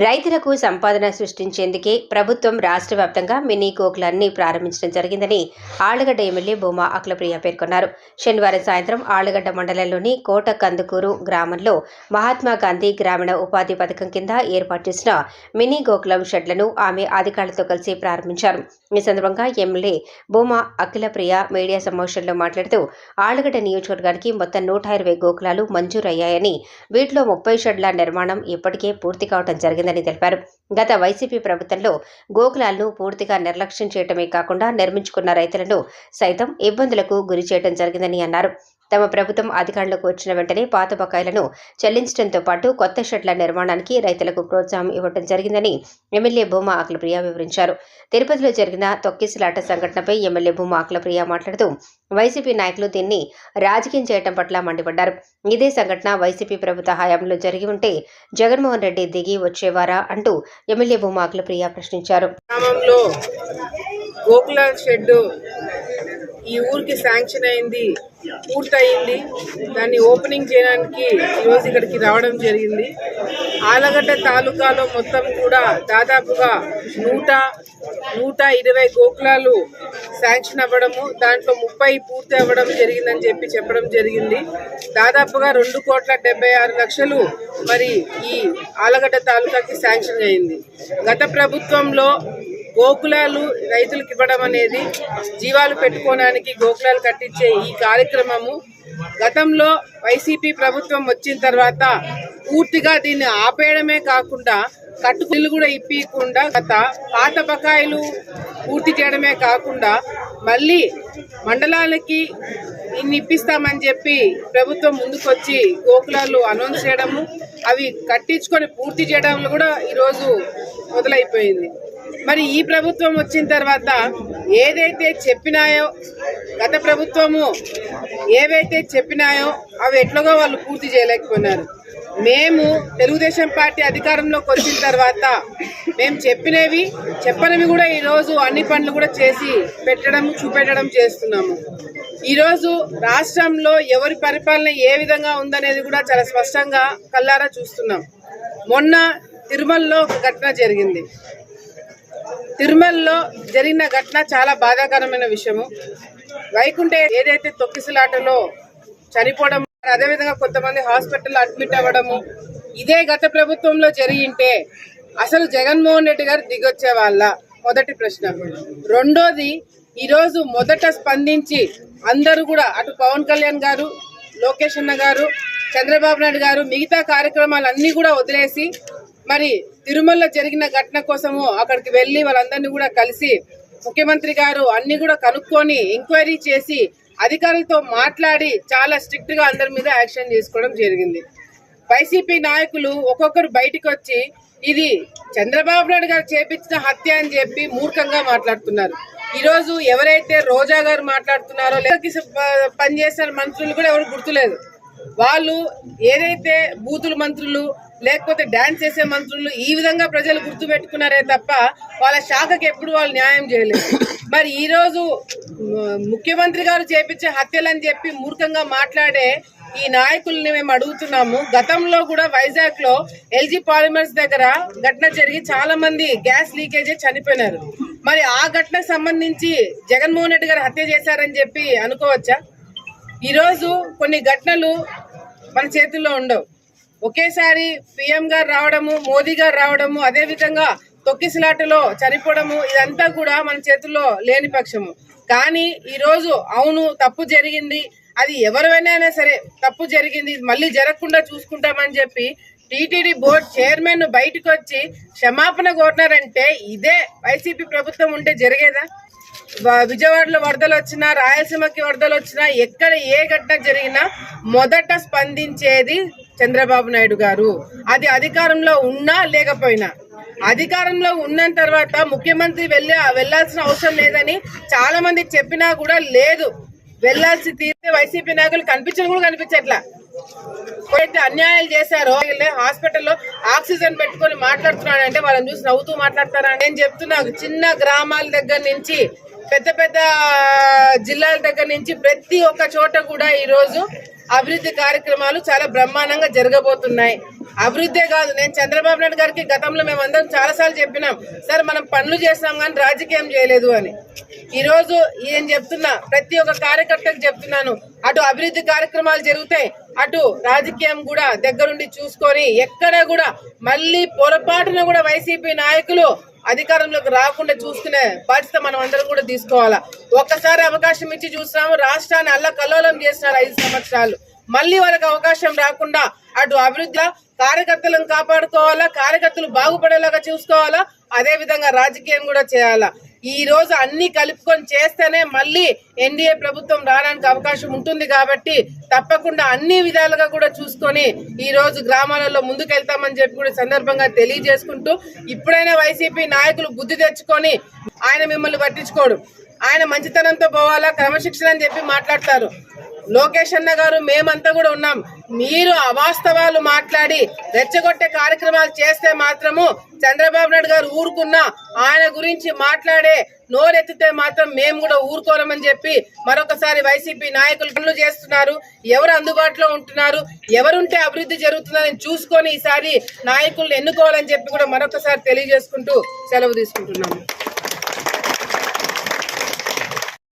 రైతులకు సంపాదన సృష్టించేందుకే ప్రభుత్వం రాష్ట్ర వ్యాప్తంగా మినీ గోకులన్నీ ప్రారంభించడం జరిగిందని ఆళ్ళగడ్డ ఎమ్మెల్యే భూమా అఖిలప్రియ పేర్కొన్నారు. శనివారం సాయంత్రం ఆళ్ళగడ్డ మండలంలోని కోట కందుకూరు గ్రామంలో మహాత్మా గాంధీ గ్రామీణ ఉపాధి పథకం కింద ఏర్పాటు చేసిన మినీ గోకులం షెడ్లను ఆమె అధికారులతో కలిసి ప్రారంభించారు. ఈ సందర్భంగా ఎమ్మెల్యే భూమా అఖిలప్రియ మీడియా సమావేశంలో మాట్లాడుతూ ఆళ్ళగడ్డ నియోజకవర్గానికి మొత్తం నూట ఇరవై గోకులాలు మంజూరయ్యాయని వీటిలో ముప్పై షెడ్ల నిర్మాణం ఇప్పటికే పూర్తి కావడం జరిగింది. జరిగిందని తెలిపారు. గత వైసీపీ ప్రభుత్వంలో గోకులాలను పూర్తిగా నిర్లక్ష్యం చేయటమే కాకుండా నిర్మించుకున్న రైతులను సైతం ఇబ్బందులకు గురి చేయడం జరిగిందని అన్నారు. తమ ప్రభుత్వం అధికారంలోకి వచ్చిన వెంటనే పాత బకాయిలను చెల్లించడంతో పాటు కొత్త షెడ్ల నిర్మాణానికి రైతులకు ప్రోత్సాహం ఇవ్వడం జరిగిందని ఎమ్మెల్యే భూమా అఖిలప్రియ వివరించారు. తిరుపతిలో జరిగిన తొక్కిసలాట సంఘటనపై ఎమ్మెల్యే భూమా అఖిలప్రియ మాట్లాడుతూ వైసీపీ నాయకులు దీన్ని రాజకీయం చేయడం పట్ల మండిపడ్డారు. ఇదే సంఘటన వైసీపీ ప్రభుత్వ హయాంలో జరిగి ఉంటే జగన్మోహన్ రెడ్డి దిగి వచ్చేవారా అంటూ ఎమ్మెల్యే భూమా అఖిలప్రియ ప్రశ్నించారు. గోకుల షెడ్ ఈ ఊరికి శాంక్షన్ అయింది పూర్తయింది. దాన్ని ఓపెనింగ్ చేయడానికి ఈరోజు ఇక్కడికి రావడం జరిగింది. ఆలగడ్డ తాలూకాలో మొత్తం కూడా దాదాపుగా నూట నూట ఇరవై గోకులాలు శాంక్షన్ అవ్వడము దాంట్లో ముప్పై పూర్తి అవ్వడం జరిగిందని చెప్పి చెప్పడం జరిగింది. దాదాపుగా రెండు కోట్ల డెబ్బై ఆరు లక్షలు మరి ఈ ఆలగడ్డ తాలూకాకి శాంక్షన్ అయింది. గత ప్రభుత్వంలో గోకులాలు రైతులకు ఇవ్వడం అనేది జీవాలు పెట్టుకోవడానికి గోకులాలు కట్టించే ఈ కార్యక్రమము. గతంలో వైసీపీ ప్రభుత్వం వచ్చిన తర్వాత పూర్తిగా దీన్ని ఆపేయడమే కాకుండా కట్టుకులు కూడా ఇప్పకుండా గత పాత బకాయిలు పూర్తి చేయడమే కాకుండా మళ్ళీ మండలాలకి ఇన్ని ఇప్పిస్తామని చెప్పి ప్రభుత్వం ముందుకొచ్చి గోకులాలు అనౌన్స్ చేయడము. అవి కట్టించుకొని పూర్తి చేయడంలో కూడా ఈరోజు మొదలైపోయింది. మరి ఈ ప్రభుత్వం వచ్చిన తర్వాత ఏదైతే చెప్పినాయో గత ప్రభుత్వము ఏవైతే చెప్పినాయో అవి ఎట్లాగో వాళ్ళు పూర్తి చేయలేకపోయినారు. మేము తెలుగుదేశం పార్టీ అధికారంలోకి వచ్చిన తర్వాత మేము చెప్పినవి చెప్పనివి కూడా ఈరోజు అన్ని పనులు కూడా చేసి పెట్టడం చూపెట్టడం చేస్తున్నాము. ఈరోజు రాష్ట్రంలో ఎవరి పరిపాలన ఏ విధంగా ఉందనేది కూడా చాలా స్పష్టంగా కల్లారా చూస్తున్నాం. మొన్న తిరుమలలో ఒక ఘటన జరిగింది. తిరుమలలో జరిగిన ఘటన చాలా బాధాకరమైన విషయము. వైకుంఠ ఏదైతే తొక్కిసలాటలో చనిపోవడం అదేవిధంగా కొంతమంది హాస్పిటల్ అడ్మిట్ అవ్వడము ఇదే గత ప్రభుత్వంలో జరిగింటే అసలు జగన్మోహన్ రెడ్డి గారు దిగొచ్చే వాళ్ళ మొదటి ప్రశ్న. రెండోది ఈరోజు మొదట స్పందించి అందరూ కూడా అటు పవన్ కళ్యాణ్ గారు లోకేష్ అన్న గారు చంద్రబాబు నాయుడు గారు మిగతా కార్యక్రమాలన్నీ కూడా వదిలేసి మరి తిరుమలలో జరిగిన ఘటన కోసము అక్కడికి వెళ్ళి వాళ్ళందరినీ కూడా కలిసి ముఖ్యమంత్రి గారు అన్ని కూడా కనుక్కొని ఎంక్వైరీ చేసి అధికారులతో మాట్లాడి చాలా స్ట్రిక్ట్గా అందరి మీద యాక్షన్ తీసుకోవడం జరిగింది. వైసీపీ నాయకులు ఒక్కొక్కరు బయటికి వచ్చి ఇది చంద్రబాబు నాయుడు గారు చేపించిన హత్య అని చెప్పి మూర్ఖంగా మాట్లాడుతున్నారు. ఈరోజు ఎవరైతే రోజా గారు మాట్లాడుతున్నారో లేదా పనిచేసిన మంత్రులు కూడా ఎవరు గుర్తులేదు. వాళ్ళు ఏదైతే బూతులు మంత్రులు లేకపోతే డ్యాన్స్ చేసే మంత్రులు ఈ విధంగా ప్రజలు గుర్తుపెట్టుకున్నారే తప్ప వాళ్ళ శాఖకి ఎప్పుడు వాళ్ళు న్యాయం చేయలేదు. మరి ఈరోజు ముఖ్యమంత్రి గారు చేపించే హత్యలని చెప్పి మూర్ఖంగా మాట్లాడే ఈ నాయకుల్ని మేము అడుగుతున్నాము. గతంలో కూడా వైజాగ్లో ఎల్జీ పాలిమర్స్ దగ్గర ఘటన జరిగి చాలా మంది గ్యాస్ లీకేజ్ చనిపోయినారు. మరి ఆ ఘటనకు సంబంధించి జగన్మోహన్ రెడ్డి గారు హత్య చేశారని చెప్పి అనుకోవచ్చా? ఈరోజు కొన్ని ఘటనలు మన చేతుల్లో ఉండవు. ఒకేసారి పీఎం గారు రావడము మోదీ గారు రావడము అదే విధంగా తొక్కిసలాటలో చనిపోవడము ఇదంతా కూడా మన చేతుల్లో లేని పక్షము. కానీ ఈరోజు అవును తప్పు జరిగింది. అది ఎవరైనా సరే తప్పు జరిగింది. మళ్ళీ జరగకుండా చూసుకుంటామని చెప్పి టీటీడీ బోర్డు చైర్మన్ బయటకు వచ్చి క్షమాపణ కోరినారంటే ఇదే వైసీపీ ప్రభుత్వం ఉంటే జరిగేదా? విజయవాడలో వరదలు వచ్చినా రాయలసీమకి వరదలు వచ్చినా ఎక్కడ ఏ ఘటన జరిగినా మొదట స్పందించేది చంద్రబాబు నాయుడు గారు. అది అధికారంలో ఉన్నా లేకపోయినా. అధికారంలో ఉన్న తర్వాత ముఖ్యమంత్రి వెళ్ళి వెళ్ళాల్సిన అవసరం లేదని చాలా మంది చెప్పినా కూడా లేదు. వెళ్ళాల్సి తీరితే వైసీపీ నాయకులు కనిపించడం కూడా కనిపించట్లా. ఎవరైతే అన్యాయాలు చేశారో హాస్పిటల్లో ఆక్సిజన్ పెట్టుకొని మాట్లాడుతున్నాడు అంటే వాళ్ళని చూసి నవ్వుతూ మాట్లాడతారా నేను చెప్తున్నా. చిన్న గ్రామాల దగ్గర నుంచి పెద్ద పెద్ద జిల్లాల దగ్గర నుంచి ప్రతి ఒక్క చోట కూడా ఈరోజు అభివృద్ధి కార్యక్రమాలు చాలా బ్రహ్మాండంగా జరగబోతున్నాయి. అభివృద్ధే కాదు నేను చంద్రబాబు నాయుడు గారికి గతంలో మేము అందరం చాలాసార్లు చెప్పినాం సార్ మనం పనులు చేస్తాం కానీ రాజకీయం చేయలేదు అని. ఈరోజు ఏం ఈయన చెప్తున్నా ప్రతి ఒక్క కార్యకర్తకు చెప్తున్నాను అటు అభివృద్ధి కార్యక్రమాలు జరుగుతాయి అటు రాజకీయం కూడా దగ్గరుండి చూసుకొని ఎక్కడ కూడా మళ్ళీ పొరపాటున కూడా వైసీపీ నాయకులు అధికారంలోకి రాకుండా చూసుకునే బాధ్యత మనం అందరం కూడా తీసుకోవాలా. ఒక్కసారి అవకాశం ఇచ్చి చూసినాము రాష్ట్రాన్ని అల్ల కల్లోలం చేసినారు ఐదు సంవత్సరాలు. మళ్ళీ వాళ్ళకి అవకాశం రాకుండా అటు అభివృద్ధిలో కార్యకర్తలను కాపాడుకోవాలా కార్యకర్తలు బాగుపడేలాగా చూసుకోవాలా అదే విధంగా రాజకీయం కూడా చేయాలా. ఈ రోజు అన్ని కలుపుకొని చేస్తేనే మళ్ళీ ఎన్డీఏ ప్రభుత్వం రావడానికి అవకాశం ఉంటుంది కాబట్టి తప్పకుండా అన్ని విధాలుగా కూడా చూసుకొని ఈ రోజు గ్రామాలలో ముందుకెళ్తామని చెప్పి కూడా సందర్భంగా తెలియజేసుకుంటూ ఇప్పుడైనా వైసీపీ నాయకులు బుద్ధి తెచ్చుకొని ఆయన మిమ్మల్ని పట్టించుకోడు. ఆయన మంచితనంతో పోవాలా క్రమశిక్షణ అని చెప్పి మాట్లాడతారు. లోకేష్ అన్న గారు మేమంతా కూడా ఉన్నాం. మీరు అవాస్తవాలు మాట్లాడి రెచ్చగొట్టే కార్యక్రమాలు చేస్తే మాత్రము చంద్రబాబు నాయుడు గారు ఊరుకున్నా ఆయన గురించి మాట్లాడే నోరెత్తితే మాత్రం మేము కూడా ఊరుకోరమని చెప్పి మరొకసారి వైసీపీ నాయకులు పనులు చేస్తున్నారు. ఎవరు అందుబాటులో ఉంటున్నారు? ఎవరుంటే అభివృద్ధి జరుగుతుందని చూసుకొని ఈసారి నాయకులను ఎన్నుకోవాలని చెప్పి కూడా మరొకసారి తెలియజేసుకుంటూ సెలవు తీసుకుంటున్నాము.